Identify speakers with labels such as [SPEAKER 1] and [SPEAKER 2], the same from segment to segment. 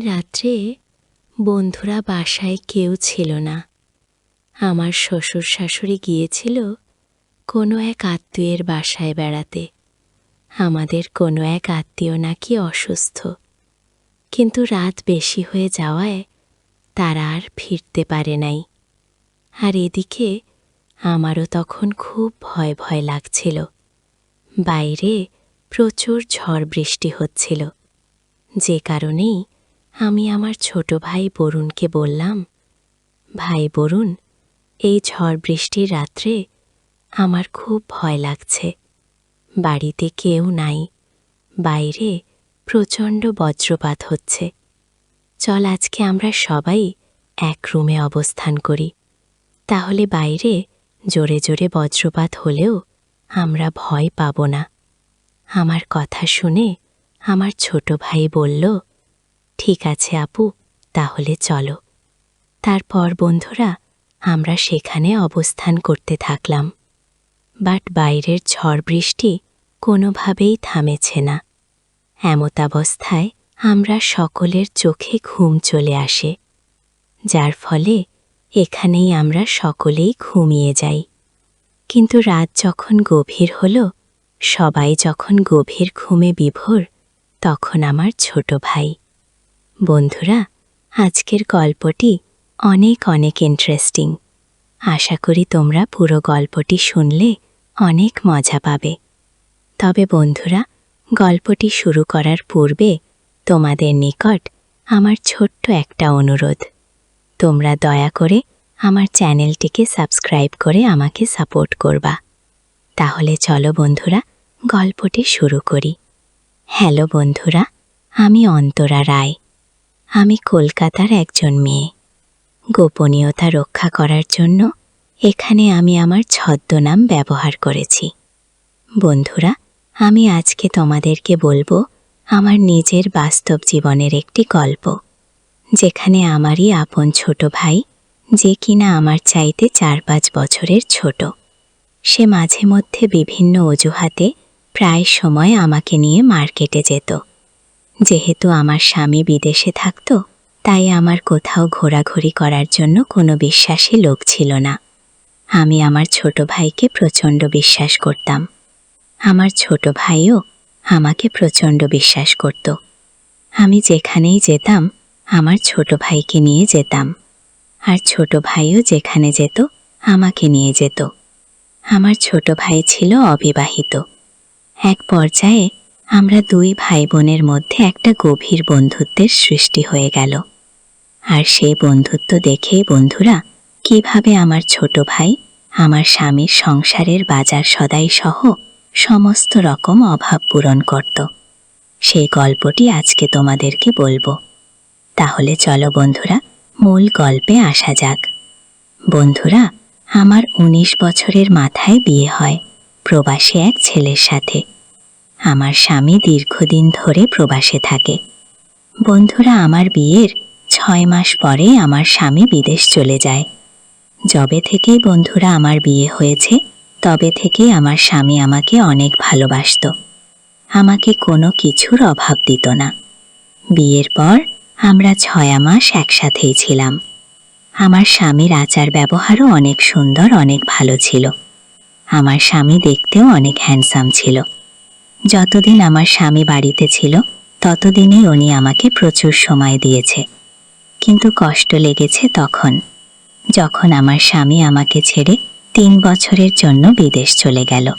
[SPEAKER 1] রাত্রে বন্ধুরা বাসায় কেউ ছিল না। আমার শ্বশুর শাশুড়ি গিয়েছিল কোনো এক আত্মীয়ের বাসায় বেড়াতে। আমাদের কোনো এক আত্মীয় নাকি অসুস্থ। কিন্তু রাত বেশি হয়ে যাওয়ায় তারা আর ফিরতে পারে নাই। আর এদিকে আমারও তখন খুব ভয় ভয় লাগছিল। বাইরে প্রচুর ঝড় বৃষ্টি হচ্ছিল। যে কারণেই আমি আমার ছোট ভাই বরুণকে বললাম, ভাই বরুণ, এই ঝড় বৃষ্টির রাত্রে আমার খুব ভয় লাগছে। বাড়িতে কেউ নাই, বাইরে প্রচণ্ড বজ্রপাত হচ্ছে। চল আজকে আমরা সবাই এক রুমে অবস্থান করি। তাহলে বাইরে জোরে জোরে বজ্রপাত হলেও আমরা ভয় পাব না। আমার কথা শুনে আমার ছোট ভাই বলল ঠিক আছে, আপু, তাহলে চলো। তারপর বন্ধুরা, আমরা সেখানে অবস্থান করতে থাকলাম। বাট বাইরের ঝড় বৃষ্টি কোনোভাবেই থামেছে না। এমতাবস্থায় আমরা সকলের চোখে ঘুম চলে আসে, যার ফলে এখানেই আমরা সকলেই ঘুমিয়ে যাই। কিন্তু রাত যখন গভীর হল, সবাই যখন গভীর ঘুমে বিভোর, তখন আমার ছোট ভাই বন্ধুরা, আজকের গল্পটি অনেক অনেক ইন্টারেস্টিং আশা করি তোমরা পুরো গল্পটি শুনলে অনেক মজা পাবে। তবে বন্ধুরা, গল্পটি শুরু করার পূর্বে তোমাদের নিকট আমার ছোট্ট একটা অনুরোধ। তোমরা দয়া করে আমার চ্যানেলটিকে সাবস্ক্রাইব করে আমাকে সাপোর্ট করবা। তাহলে চলো বন্ধুরা, গল্পটি শুরু করি। হ্যালো বন্ধুরা, আমি অন্তরা রায়। আমি কলকাতার একজন মেয়ে। গোপনীয়তা রক্ষা করার জন্য এখানে আমি আমার ছদ্মনাম ব্যবহার করেছি। বন্ধুরা, আমি আজকে তোমাদেরকে বলব আমার নিজের বাস্তব জীবনের একটি গল্প, যেখানে আমারই আপন ছোট ভাই, যে কিনা আমার চাইতে চার পাঁচ বছরের ছোট। সে মাঝে মধ্যে বিভিন্ন অজুহাতে প্রায় সময় আমাকে নিয়ে মার্কেটে যেত। যেহেতু আমার স্বামী বিদেশে থাকত, তাই আমার কোথাও ঘোরাঘুরি করার জন্য কোনো বিশ্বাসী লোক ছিল না। আমি আমার ছোট ভাইকে প্রচণ্ড বিশ্বাস করতাম। আমার ছোট ভাইও আমাকে প্রচণ্ড বিশ্বাস করত। আমি যেখানেই যেতাম, আমার ছোট ভাইকে নিয়ে যেতাম। আর ছোট ভাইও যেখানে যেত, আমাকে নিয়ে যেত। আমার ছোট ভাই ছিল অবিবাহিত। এক পর্যায়ে আমরা দুই ভাই বোনের মধ্যে একটা গভীর বন্ধুত্বের সৃষ্টি হয়ে গেল। আর সেই বন্ধুত্ব দেখেই বন্ধুরা, কীভাবে আমার ছোট ভাই, আমার স্বামীর সংসারের বাজার সদাই সহ সমস্ত রকম অভাব পূরণ করত। সেই গল্পটি আজকে তোমাদেরকে বলব। তাহলে চলো বন্ধুরা, মূল গল্পে আসা যাক। বন্ধুরা, আমার ১৯ বছরের মাথায় বিয়ে হয়। প্রবাসী এক ছেলের সাথে। আমার স্বামী দীর্ঘদিন ধরে প্রবাসে থাকে। বন্ধুরা আমার বিয়ের ছয় মাস পরে আমার স্বামী বিদেশ চলে যায়। যবে থেকেই বন্ধুরা আমার বিয়ে হয়েছে, তবে থেকেই আমার স্বামী আমাকে অনেক ভালোবাসত। আমাকে কোনো কিছুর অভাব দিত না। বিয়ের পর আমরা ছয়া মাস একসাথেই ছিলাম। আমার স্বামীর আচার ব্যবহারও অনেক সুন্দর, অনেক ভালো ছিল। আমার স্বামী দেখতেও অনেক হ্যান্ডসাম ছিল। যতদিন আমার স্বামী বাড়িতে ছিল, ততদিনই উনি আমাকে প্রচুর সময় দিয়েছে। কিন্তু কষ্ট লেগেছে তখন, যখন আমার স্বামী আমাকে ছেড়ে তিন বছরের জন্য বিদেশ চলে গেল।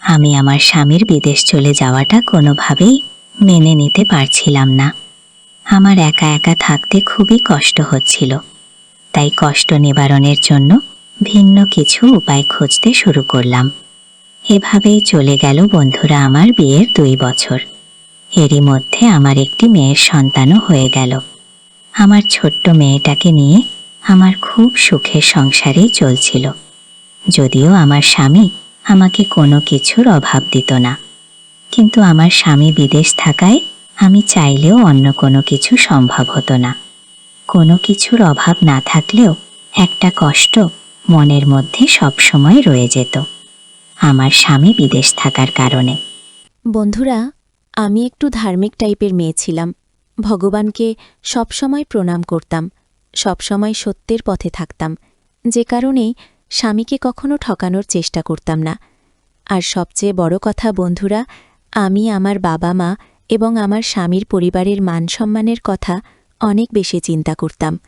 [SPEAKER 1] আমি আমার স্বামীর বিদেশ চলে যাওয়াটা কোনোভাবেই মেনে নিতে পারছিলাম না। আমার একা একা থাকতে খুবই কষ্ট হচ্ছিল। তাই কষ্ট নিবারণের জন্য ভিন্ন কিছু উপায় খুঁজতে শুরু করলাম। এভাবেই চলে গেল বন্ধুরা আমার বিয়ের দুই বছর। এরই মধ্যে আমার একটি মেয়ের সন্তানও হয়ে গেল। আমার ছোট্ট মেয়েটাকে নিয়ে আমার খুব সুখের সংসারেই চলছিল। যদিও আমার স্বামী আমাকে কোনো কিছুর অভাব দিত না। কিন্তু আমার স্বামী বিদেশ থাকায় আমি চাইলেও অন্য কোনো কিছু সম্ভব হতো না। কোনো কিছুর অভাব না থাকলেও একটা কষ্ট মনের মধ্যে সবসময় রয়ে যেত। আমার স্বামী বিদেশ থাকার কারণে।
[SPEAKER 2] বন্ধুরা, আমি একটু ধার্মিক টাইপের মেয়ে ছিলাম।
[SPEAKER 1] ভগবানকে সবসময় প্রণাম করতাম, সবসময় সত্যের পথে থাকতাম। যে কারণেই স্বামীকে কখনো ঠকানোর চেষ্টা করতাম না। আর সবচেয়ে বড় কথা বন্ধুরা, আমি আমার বাবা মা এবং আমার স্বামীর পরিবারের মান সম্মানের কথা অনেক বেশি চিন্তা করতাম।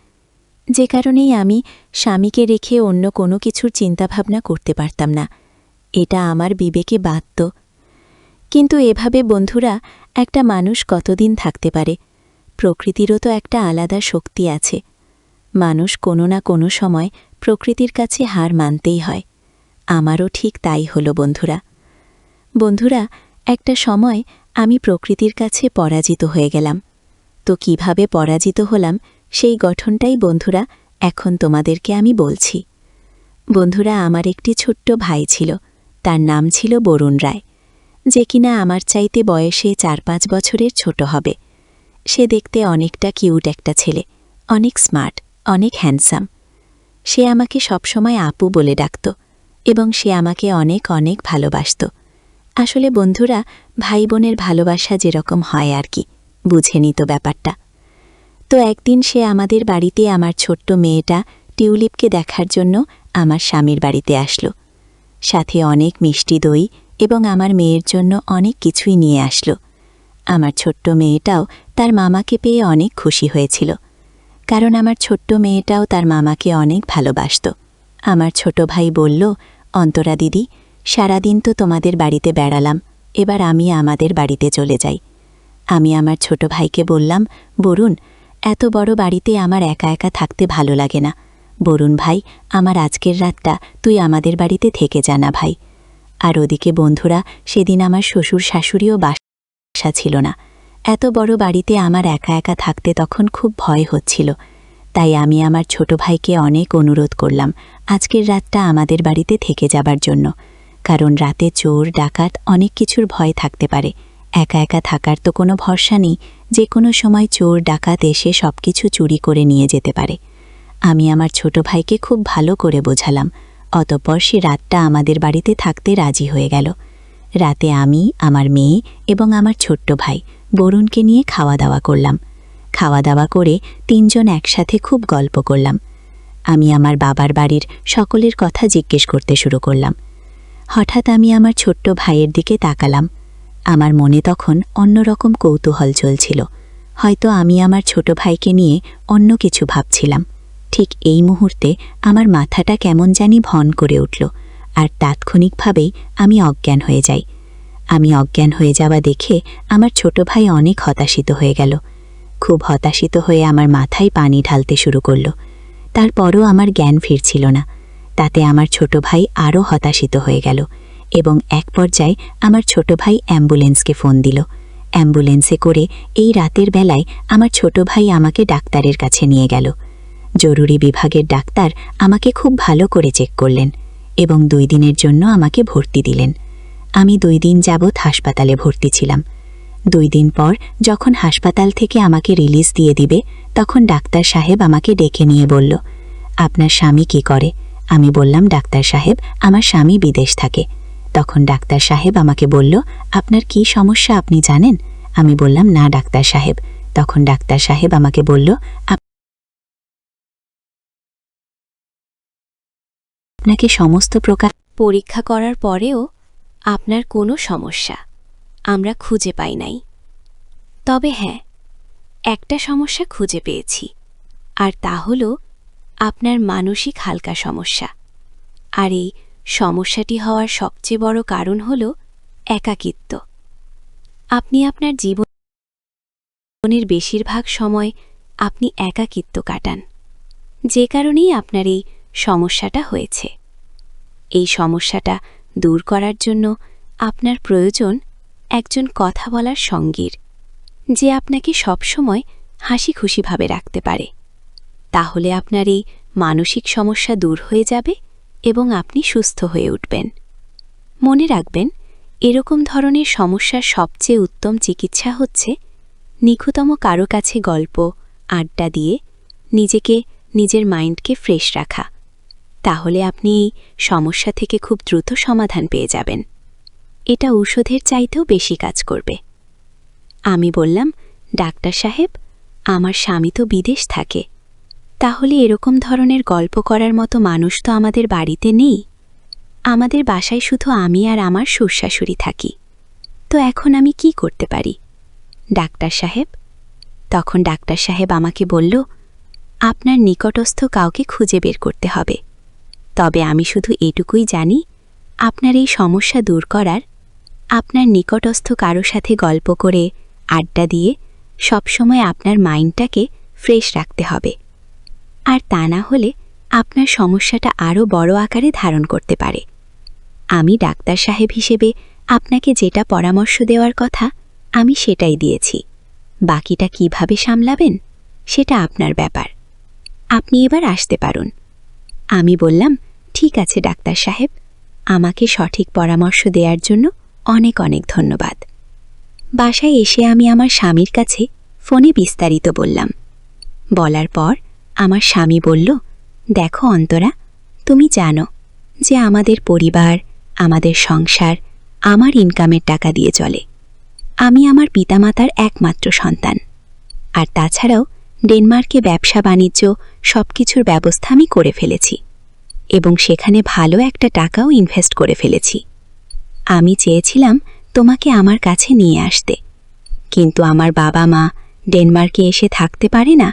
[SPEAKER 1] যে কারণেই আমি স্বামীকে রেখে অন্য কোনো কিছুর চিন্তাভাবনা করতে পারতাম না। এটা আমার বিবেকে বাধ্য। কিন্তু এভাবে বন্ধুরা একটা মানুষ কতদিন থাকতে পারে? প্রকৃতিরও তো একটা আলাদা শক্তি আছে। মানুষ কোনো না কোনো সময় প্রকৃতির কাছে হার মানতেই হয়। আমারও ঠিক তাই হলো বন্ধুরা। বন্ধুরা, একটা সময় আমি প্রকৃতির কাছে পরাজিত হয়ে গেলাম। তো কীভাবে পরাজিত হলাম সেই গঠনটাই বন্ধুরা এখন তোমাদেরকে আমি বলছি। বন্ধুরা, আমার একটি ছোট্ট ভাই ছিল। তার নাম ছিল বরুণ রায়। যে কিনা আমার চাইতে বয়সে চার পাঁচ বছরের ছোট হবে। সে দেখতে অনেকটা কিউট একটা ছেলে, অনেক স্মার্ট, অনেক হ্যান্ডসাম। সে আমাকে সবসময় আপু বলে ডাকত এবং সে আমাকে অনেক অনেক ভালোবাসত। আসলে বন্ধুরা ভাই বোনের ভালোবাসা যেরকম হয় আর কি, বুঝে নিত ব্যাপারটা। তো একদিন সে আমাদের বাড়িতে আমার ছোট্ট মেয়েটা টিউলিপকে দেখার জন্য আমার স্বামীর বাড়িতে আসলো। সাথে অনেক মিষ্টি দই এবং আমার মেয়ের জন্য অনেক কিছুই নিয়ে আসলো। আমার ছোট্ট মেয়েটাও তার মামাকে পেয়ে অনেক খুশি হয়েছিল। কারণ আমার ছোট্ট মেয়েটাও তার মামাকে অনেক ভালোবাসত। আমার ছোট ভাই বলল, অন্তরা দিদি, সারাদিন তো তোমাদের বাড়িতে বেড়ালাম, এবার আমি আমাদের বাড়িতে চলে যাই। আমি আমার ছোট ভাইকে বললাম, বরুণ, এত বড় বাড়িতে আমার একা একা থাকতে ভালো লাগে না। বরুণ ভাই, আমার আজকের রাতটা তুই আমাদের বাড়িতে থেকে জানা ভাই। আর ওদিকে বন্ধুরা, সেদিন আমার শ্বশুর শাশুড়িও বাসা ছিল না। এত বড় বাড়িতে আমার একা একা থাকতে তখন খুব ভয় হচ্ছিল। তাই আমি আমার ছোট ভাইকে অনেক অনুরোধ করলাম, আজকের রাতটা আমাদের বাড়িতে থেকে যাবার জন্য। কারণ রাতে চোর, ডাকাত অনেক কিছুর ভয় থাকতে পারে। একা একা থাকার তো কোনো ভরসা নেই, যে কোনো সময় চোর, ডাকাত এসে সব কিছু চুরি করে নিয়ে যেতে পারে। আমি আমার ছোট ভাইকে খুব ভালো করে বোঝালাম। অতপর সে রাতটা আমাদের বাড়িতে থাকতে রাজি হয়ে গেল। রাতে আমি, আমার মেয়ে এবং আমার ছোট্ট ভাই বরুণকে নিয়ে খাওয়া দাওয়া করলাম। খাওয়া দাওয়া করে তিনজন একসাথে খুব গল্প করলাম। আমি আমার বাবার বাড়ির সকলের কথা জিজ্ঞেস করতে শুরু করলাম। হঠাৎ আমি আমার ছোট্ট ভাইয়ের দিকে তাকালাম। আমার মনে তখন অন্যরকম কৌতূহল চলছিল। হয়তো আমি আমার ছোট ভাইকে নিয়ে অন্য কিছু ভাবছিলাম। ঠিক এই মুহূর্তে আমার মাথাটা কেমন জানি ভন করে উঠল, আর তাৎক্ষণিকভাবেই আমি অজ্ঞান হয়ে যাই। আমি অজ্ঞান হয়ে যাওয়া দেখে আমার ছোট ভাই অনেক হতাশিত হয়ে গেল। খুব হতাশিত হয়ে আমার মাথায় পানি ঢালতে শুরু করল। তারপরও আমার জ্ঞান ফিরছিল না। তাতে আমার ছোট ভাই আরও হতাশিত হয়ে গেল এবং এক পর্যায়ে আমার ছোট ভাই অ্যাম্বুলেন্সকে ফোন দিল। অ্যাম্বুলেন্সে করে এই রাতের বেলায় আমার ছোট ভাই আমাকে ডাক্তারের কাছে নিয়ে গেল। জরুরি বিভাগের ডাক্তার আমাকে খুব ভালো করে চেক করলেন এবং দুই দিনের জন্য আমাকে ভর্তি দিলেন। আমি দুই দিন যাবৎ হাসপাতালে ভর্তি ছিলাম। দুই দিন পর যখন হাসপাতাল থেকে আমাকে রিলিজ দিয়ে দিবে, তখন ডাক্তার সাহেব আমাকে ডেকে নিয়ে বলল, আপনার স্বামী কি করে? আমি বললাম, ডাক্তার সাহেব, আমার স্বামী বিদেশ থাকে। তখন ডাক্তার সাহেব আমাকে বলল, আপনার কি সমস্যা আপনি জানেন? আমি বললাম, না, ডাক্তার সাহেব। তখন ডাক্তার সাহেব আমাকে বলল আপনাকে সমস্ত প্রকার পরীক্ষা করার পরেও আপনার কোনো সমস্যা আমরা খুঁজে পাই নাই। তবে হ্যাঁ একটা সমস্যা খুঁজে পেয়েছি, আর তা হল আপনার মানসিক হালকা সমস্যা। আর এই সমস্যাটি হওয়ার সবচেয়ে বড় কারণ হল একাকিত্ব। আপনি আপনার জীবনের বেশিরভাগ সময় আপনি একাকিত্ব কাটান। যে কারণেই আপনার এই সমস্যাটা হয়েছে। এই সমস্যাটা দূর করার জন্য আপনার প্রয়োজন একজন কথা বলার সঙ্গীর, যে আপনাকে সবসময় হাসি খুশিভাবে রাখতে পারে। তাহলে আপনার এই মানসিক সমস্যা দূর হয়ে যাবে এবং আপনি সুস্থ হয়ে উঠবেন। মনে রাখবেন, এরকম ধরনের সমস্যার সবচেয়ে উত্তম চিকিৎসা হচ্ছে নিখুঁতম কারও কাছে গল্প, আড্ডা দিয়ে নিজেকে, নিজের মাইন্ডকে ফ্রেশ রাখা। তাহলে আপনি এই সমস্যা থেকে খুব দ্রুত সমাধান পেয়ে যাবেন। এটা ঔষধের চাইতেও বেশি কাজ করবে। আমি বললাম,
[SPEAKER 3] ডাক্তার সাহেব, আমার স্বামী তো বিদেশ থাকে। তাহলে এরকম ধরনের গল্প করার মতো মানুষ তো আমাদের বাড়িতে নেই। আমাদের বাসায় শুধু আমি আর আমার শ্বশুরশাশুড়ি থাকি। তো এখন আমি কি করতে পারি? ডাক্তার সাহেব, তখন ডাক্তার সাহেব আমাকে বলল, আপনার নিকটস্থ কাউকে খুঁজে বের করতে হবে। তবে আমি শুধু এটুকুই জানি, আপনার এই সমস্যা দূর করার, আপনার নিকটস্থ কারও সাথে গল্প করে, আড্ডা দিয়ে সবসময় আপনার মাইন্ডটাকে ফ্রেশ রাখতে হবে। আর তা না হলে আপনার সমস্যাটা আরও বড় আকারে ধারণ করতে পারে। আমি ডাক্তার সাহেব হিসেবে আপনাকে যেটা পরামর্শ দেওয়ার কথা, আমি সেটাই দিয়েছি। বাকিটা কীভাবে সামলাবেন, সেটা আপনার ব্যাপার। আপনি এবার আসতে পারুন। আমি বললাম, ঠিক আছে, ডাক্তার সাহেব। আমাকে সঠিক পরামর্শ দেওয়ার জন্য অনেক অনেক ধন্যবাদ। বাসায় এসে আমি আমার স্বামীর কাছে ফোনে বিস্তারিত বললাম। বলার পর আমার স্বামী বলল, দেখো অন্তরা, তুমি জানো যে আমাদের পরিবার, আমাদের সংসার আমার ইনকামের টাকা দিয়ে চলে। আমি আমার পিতামাতার একমাত্র সন্তান। আর তাছাড়াও ডেনমার্কে ব্যবসা, বাণিজ্য সব কিছুর ব্যবস্থা আমি করে ফেলেছি এবং সেখানে ভালো একটা টাকাও ইনভেস্ট করে ফেলেছি। আমি চেয়েছিলাম তোমাকে আমার কাছে নিয়ে আসতে। কিন্তু আমার বাবা মা ডেনমার্কে এসে থাকতে পারে না,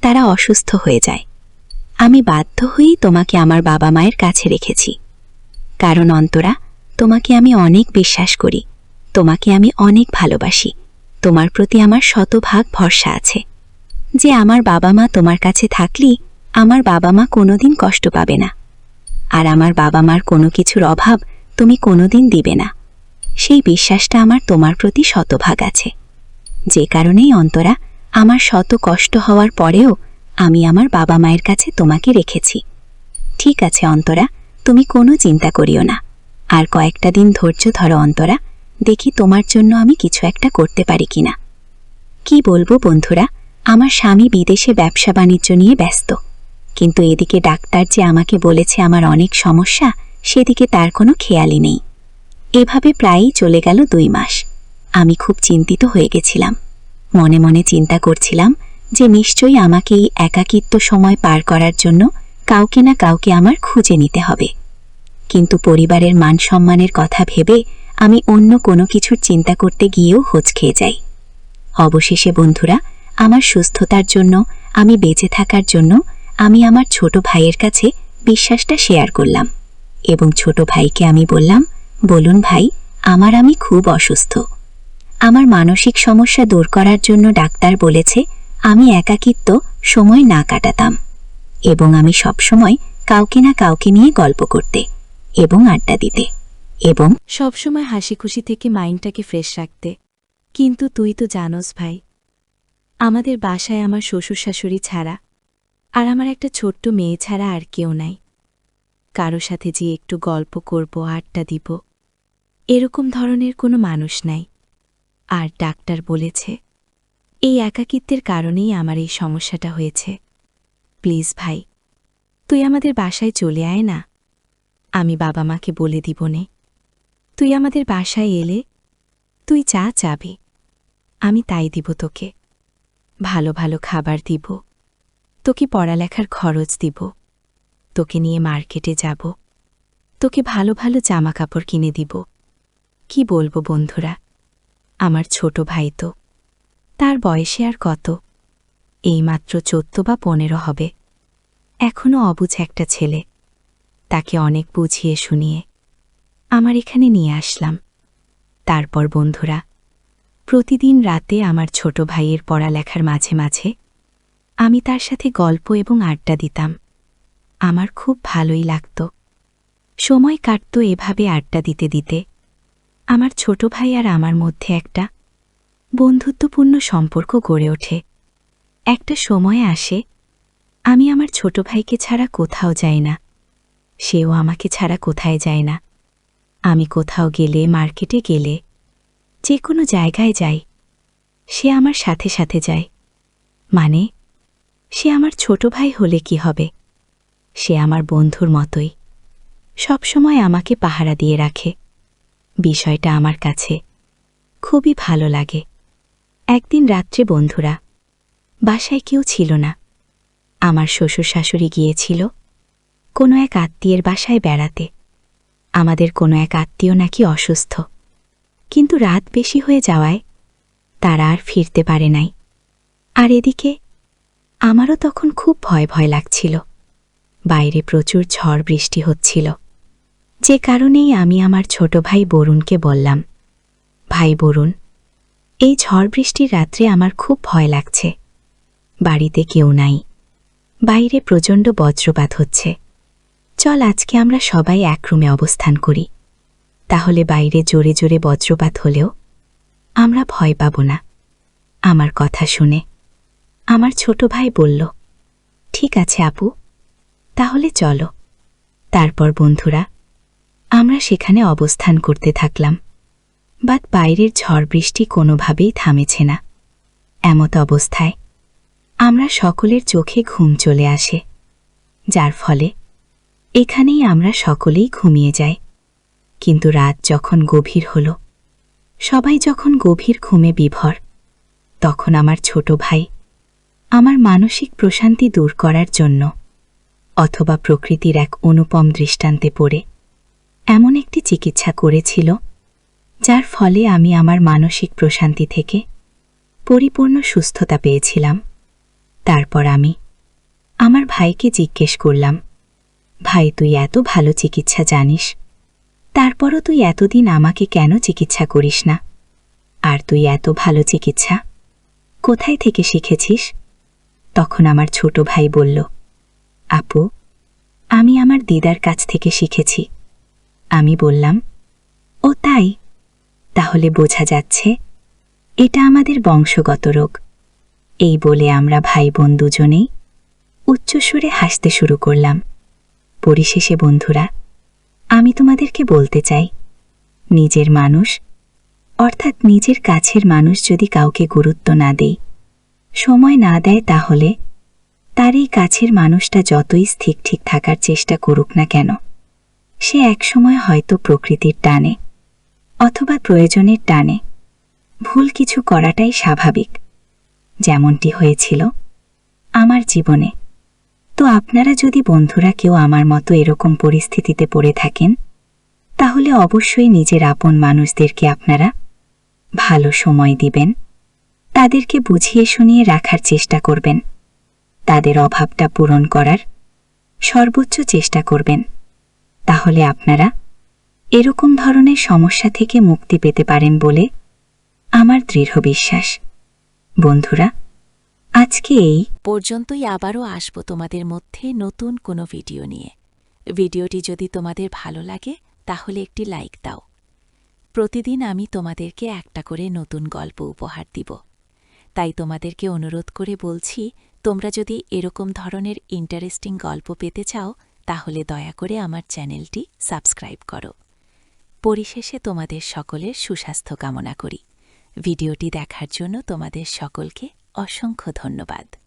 [SPEAKER 3] তারা অসুস্থ হয়ে যায়। আমি বাধ্য হয়েই তোমাকে আমার বাবা মায়ের কাছে রেখেছি। কারণ অন্তরা, তোমাকে আমি অনেক বিশ্বাস করি, তোমাকে আমি অনেক ভালোবাসি, তোমার প্রতি আমার শতভাগ ভরসা আছে। যে আমার বাবা মা তোমার কাছে থাকলেই আমার বাবা মা কোনোদিন কষ্ট পাবে না। আর আমার বাবা মার কোনো কিছুর অভাব তুমি কোনোদিন দিবে না। সেই বিশ্বাসটা আমার তোমার প্রতি শতভাগ আছে। যে কারণেই অন্তরা আমার শত কষ্ট হওয়ার পরেও আমি আমার বাবা মায়ের কাছে তোমাকে রেখেছি। ঠিক আছে অন্তরা, তুমি কোনো চিন্তা করিও না। আর কয়েকটা দিন ধৈর্য ধরো অন্তরা, দেখি তোমার জন্য আমি কিছু একটা করতে পারি কিনা। কি বলব বন্ধুরা? আমার স্বামী বিদেশে ব্যবসা বাণিজ্য নিয়ে ব্যস্ত। কিন্তু এদিকে ডাক্তার যে আমাকে বলেছে আমার অনেক সমস্যা, সেদিকে তার কোনো খেয়ালই নেই। এভাবে প্রায়ই চলে গেল দুই মাস। আমি খুব চিন্তিত হয়ে গেছিলাম। মনে মনে চিন্তা করছিলাম যে নিশ্চয়ই আমাকে এই একাকিত্ব সময় পার করার জন্য কাউকে না কাউকে আমার খুঁজে নিতে হবে। কিন্তু পরিবারের মান সম্মানের কথা ভেবে আমি অন্য কোনো কিছুর চিন্তা করতে গিয়েও হোঁচ খেয়ে যাই। অবশেষে বন্ধুরা আমার সুস্থতার জন্য, আমি বেঁচে থাকার জন্য, আমি আমার ছোট ভাইয়ের কাছে বিশ্বাসটা শেয়ার করলাম। এবং ছোট ভাইকে আমি বললাম, বলুন ভাই, আমার আমি খুব অসুস্থ। আমার মানসিক সমস্যা দূর করার জন্য ডাক্তার বলেছে, আমি একাকিত্ব সময় না কাটাতাম। এবং আমি সবসময় কাউকে না কাউকে নিয়ে গল্প করতে এবং আড্ডা দিতে। এবং
[SPEAKER 2] সবসময় হাসি খুশি থেকে মাইন্ডটাকে ফ্রেশ রাখতে। কিন্তু তুই তো জানোস ভাই আমাদের বাসায় আমার শ্বশুর শাশুড়ি ছাড়া আর আমার একটা ছোট্ট মেয়ে ছাড়া আর কেউ নাই। কারও সাথে যে একটু গল্প করব, আড্ডা দিব, এরকম ধরনের কোনো মানুষ নাই। আর ডাক্তার বলেছে, এই একাকিত্বের কারণেই আমার এই সমস্যাটা হয়েছে। প্লিজ ভাই, তুই আমাদের বাসায় চলে আয় না। আমি বাবা মাকে বলে দিব নে। তুই আমাদের বাসায় এলে তুই যা চাবি। আমি তাই দিব তোকে। ভালো ভালো খাবার দিব। তোকে পড়ালেখার খরচ দিব। তোকে নিয়ে মার্কেটে যাব। তোকে ভালো ভালো জামা কাপড় কিনে দিব। কি বলব বন্ধুরা? আমার ছোট ভাই তো। তার বয়সে আর কত? এইমাত্র চোদ্দ বা পনেরো হবে। এখনও অবুঝ একটা ছেলে। তাকে অনেক বুঝিয়ে শুনিয়ে। আমার এখানে নিয়ে আসলাম। তারপর বন্ধুরা প্রতিদিন রাতে আমার ছোট ভাইয়ের পড়ালেখার মাঝে মাঝে আমি তার সাথে গল্প এবং আড্ডা দিতাম। আমার খুব ভালোই লাগত। সময় কাটত এভাবে আড্ডা দিতে দিতে। আমার ছোট ভাই আর আমার মধ্যে একটা বন্ধুত্বপূর্ণ সম্পর্ক গড়ে ওঠে। একটা সময় আসে, আমি আমার ছোট ভাইকে ছাড়া কোথাও যাই না। সেও আমাকে ছাড়া কোথায় যায় না। আমি কোথাও গেলে, মার্কেটে গেলে যে কোনো জায়গায় যাই, সে আমার সাথে সাথে যায়। মানে সে আমার ছোট ভাই হলে কি হবে? সে আমার বন্ধুর মতোই। সবসময় আমাকে পাহারা দিয়ে রাখে। বিষয়টা আমার কাছে খুবই ভালো লাগে। একদিন রাত্রে বন্ধুরা, বাসায় কেউ ছিল না। আমার শ্বশুর শাশুড়ি গিয়েছিল কোনো এক আত্মীয়ের বাসায় বেড়াতে। আমাদের কোনো এক আত্মীয় নাকি অসুস্থ। কিন্তু রাত বেশি হয়ে যাওয়ায় তারা আর ফিরতে পারে নাই। আর এদিকে আমারও তখন খুব ভয় ভয় লাগছিল। বাইরে প্রচুর ঝড় বৃষ্টি হচ্ছিল। যে কারণেই আমি আমার ছোট ভাই বরুণকে বললাম, ভাই বরুণ, এই ঝড় বৃষ্টির রাত্রে আমার খুব ভয় লাগছে। বাড়িতে কেউ নাই। বাইরে প্রচণ্ড বজ্রপাত হচ্ছে। চল আজকে আমরা সবাই এক রুমে অবস্থান করি। তাহলে বাইরে জোরে জোরে বজ্রপাত হলেও আমরা ভয় পাব না। আমার কথা শুনে আমার ছোট ভাই বলল, ঠিক আছে আপু, তাহলে চলো। তারপর বন্ধুরা, আমরা সেখানে অবস্থান করতে থাকলাম। বাট বাইরের ঝড় বৃষ্টি কোনোভাবেই থামেছে না। এমত অবস্থায় আমরা সকলের চোখে ঘুম চলে আসে, যার ফলে এখানেই আমরা সকলেই ঘুমিয়ে যাই। কিন্তু রাত যখন গভীর হল, সবাই যখন গভীর ঘুমে বিভর, তখন আমার ছোট ভাই আমার মানসিক প্রশান্তি দূর করার জন্য অথবা প্রকৃতির এক অনুপম দৃষ্টান্তে পড়ে এমন একটি চিকিৎসা করেছিল, যার ফলে আমি আমার মানসিক প্রশান্তি থেকে পরিপূর্ণ সুস্থতা পেয়েছিলাম। তারপর আমি আমার ভাইকে জিজ্ঞেস করলাম, ভাই, তুই এত ভালো চিকিৎসা জানিস তারপরও তুই এতদিন আমাকে কেন চিকিৎসা করিস না? আর তুই এত ভালো চিকিৎসা? কোথায় থেকে শিখেছিস? তখন আমার ছোট ভাই বলল, আপু, আমি আমার দিদার কাছ থেকে শিখেছি। আমি বললাম, ও তাই? তাহলে বোঝা যাচ্ছে, এটা আমাদের বংশগত রোগ। এই বলে আমরা ভাই বোন দুজনেই উচ্চস্বরে হাসতে শুরু করলাম। পরিশেষে বন্ধুরা আমি তোমাদেরকে বলতে চাই, নিজের মানুষ, অর্থাৎ নিজের কাছের মানুষ যদি কাউকে গুরুত্ব না দেই সময় না দেয় তাহলে তার এই কাছের মানুষটা যতই স্থির ঠিক থাকার চেষ্টা করুক না কেন, সে একসময় হয়তো প্রকৃতির টানে অথবা প্রয়োজনের টানে ভুল কিছু করাটাই স্বাভাবিক। যেমনটি হয়েছিল আমার জীবনে। তো আপনারা যদি বন্ধুরা কেউ আমার মতো এরকম পরিস্থিতিতে পড়ে থাকেন, তাহলে অবশ্যই নিজের আপন মানুষদেরকে আপনারা ভালো সময় দিবেন। তাদেরকে বুঝিয়ে শুনিয়ে রাখার চেষ্টা করবেন। তাদের অভাবটা পূরণ করার সর্বোচ্চ চেষ্টা করবেন। তাহলে আপনারা এরকম ধরনের সমস্যা থেকে মুক্তি পেতে পারেন বলে আমার দৃঢ় বিশ্বাস। বন্ধুরা আজকে এই
[SPEAKER 1] পর্যন্তই আবারও আসব তোমাদের মধ্যে নতুন কোনো ভিডিও নিয়ে। ভিডিওটি যদি তোমাদের ভালো লাগে, তাহলে একটি লাইক দাও। প্রতিদিন আমি তোমাদেরকে একটা করে নতুন গল্প উপহার দিব। তাই তোমাদেরকে অনুরোধ করে বলছি, তোমরা যদি এরকম ধরনের ইন্টারেস্টিং গল্প পেতে চাও, তাহলে দয়া করে আমার চ্যানেলটি সাবস্ক্রাইব করো। পরিশেষে তোমাদের সকলের সুস্বাস্থ্য কামনা করি। ভিডিওটি দেখার জন্য তোমাদের সকলকে অসংখ্য ধন্যবাদ।